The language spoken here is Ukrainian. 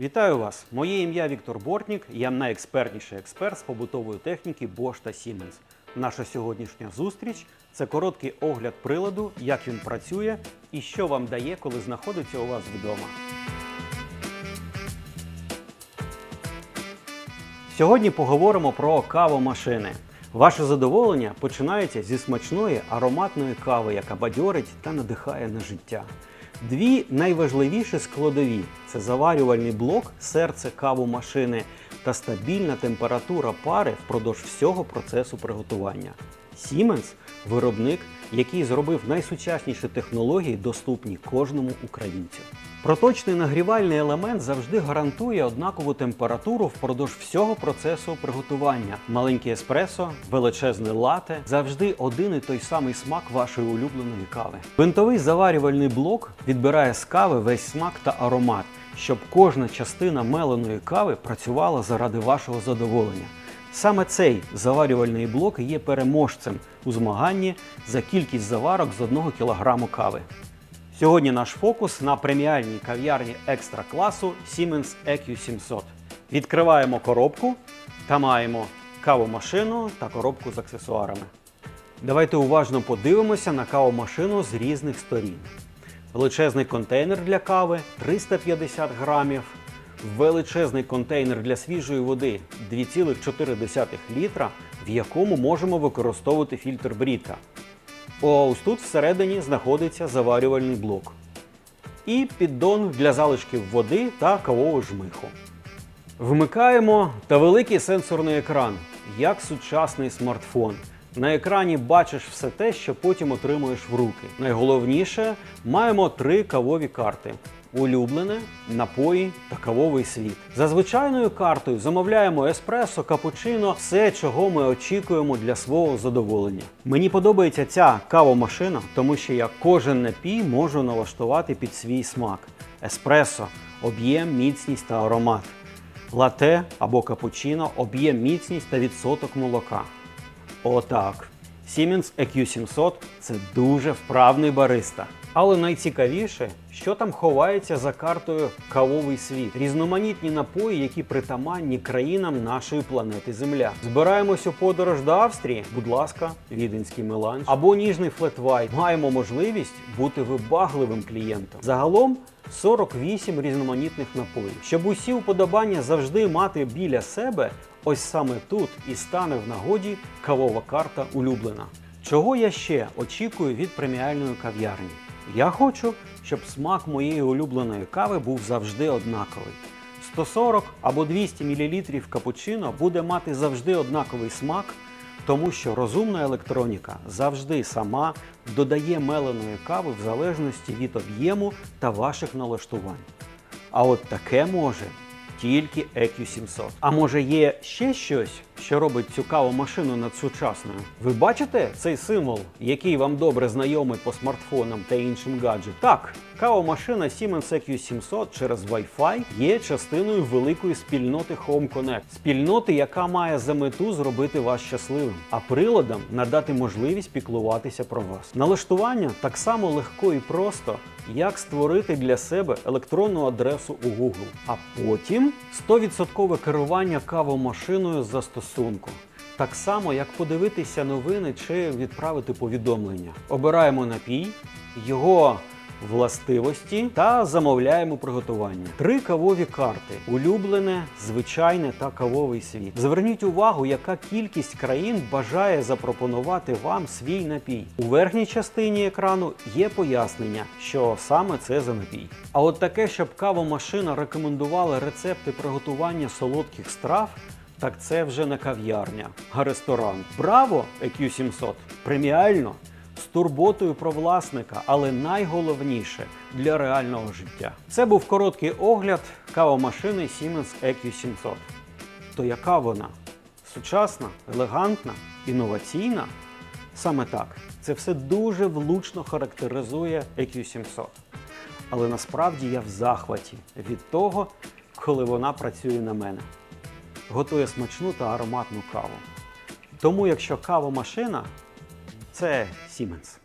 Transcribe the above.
Вітаю вас! Моє ім'я Віктор Бортнік. Я найекспертніший експерт з побутової техніки Bosch та Siemens. Наша сьогоднішня зустріч це короткий огляд приладу, як він працює і що вам дає, коли знаходиться у вас вдома. Сьогодні поговоримо про кавомашини. Ваше задоволення починається зі смачної ароматної кави, яка бадьорить та надихає на життя. Дві найважливіші складові це заварювальний блок, серце кавомашини та стабільна температура пари впродовж всього процесу приготування. Siemens – виробник, який зробив найсучасніші технології, доступні кожному українцю. Проточний нагрівальний елемент завжди гарантує однакову температуру впродовж всього процесу приготування. Маленький еспресо, величезне лате, завжди один і той самий смак вашої улюбленої кави. Винтовий заварювальний блок відбирає з кави весь смак та аромат, щоб кожна частина меленої кави працювала заради вашого задоволення. Саме цей заварювальний блок є переможцем у змаганні за кількість заварок з 1 кг кави. Сьогодні наш фокус на преміальній кав'ярні екстра класу Siemens EQ700. Відкриваємо коробку та маємо кавомашину та коробку з аксесуарами. Давайте уважно подивимося на кавомашину з різних сторін. Величезний контейнер для кави 350 грамів, величезний контейнер для свіжої води 2,4 літра, в якому можемо використовувати фільтр Бріта. Ось тут всередині знаходиться заварювальний блок. І піддон для залишків води та кавового жмиху. Вмикаємо та великий сенсорний екран, як сучасний смартфон. На екрані бачиш все те, що потім отримуєш в руки. Найголовніше маємо три кавові карти: улюблене, напої та кавовий світ. За звичайною картою замовляємо еспресо, капучино, все, чого ми очікуємо для свого задоволення. Мені подобається ця кавомашина, тому що я кожен напій можу налаштувати під свій смак: еспресо, об'єм, міцність та аромат. Лате або капучино, об'єм, міцність та відсоток молока. Отак. Siemens EQ700 це дуже вправний бариста. Але найцікавіше, що там ховається за картою кавовий світ. Різноманітні напої, які притаманні країнам нашої планети Земля. Збираємось у подорож до Австрії, будь ласка, віденський меланж або ніжний флетвайт. Маємо можливість бути вибагливим клієнтом. Загалом 48 різноманітних напоїв. Щоб усі уподобання завжди мати біля себе, ось саме тут і стане в нагоді кавова карта улюблена. Чого я ще очікую від преміальної кав'ярні? Я хочу, щоб смак моєї улюбленої кави був завжди однаковий. 140 або 200 мл капучино буде мати завжди однаковий смак, тому що розумна електроніка завжди сама додає меленої кави в залежності від об'єму та ваших налаштувань. А от таке може тільки EQ700. А може є ще щось, що робить цю кавомашину надсучасною? Ви бачите цей символ, який вам добре знайомий по смартфонам та іншим гаджетам? Так, кавомашина Siemens EQ700 через Wi-Fi є частиною великої спільноти Home Connect. Спільноти, яка має за мету зробити вас щасливим, а приладам надати можливість піклуватися про вас. Налаштування так само легко і просто, як створити для себе електронну адресу у Google, а потім 100% керування кавомашиною з застосунку. Так само, як подивитися новини чи відправити повідомлення. Обираємо напій, його властивості та замовляємо приготування. Три кавові карти: улюблене, звичайне та кавовий світ. Зверніть увагу, яка кількість країн бажає запропонувати вам свій напій. У верхній частині екрану є пояснення, що саме це за напій. А от таке, щоб кавомашина рекомендувала рецепти приготування солодких страв. Так це вже не кав'ярня, а ресторан. Браво, EQ700! Преміально! Турботою про власника, але найголовніше для реального життя. Це був короткий огляд кавомашини Siemens EQ700. То яка вона? Сучасна, елегантна, інноваційна? Саме так. Це все дуже влучно характеризує EQ700. Але насправді я в захваті від того, коли вона працює на мене. Готує смачну та ароматну каву. Тому, якщо кавомашина це Siemens.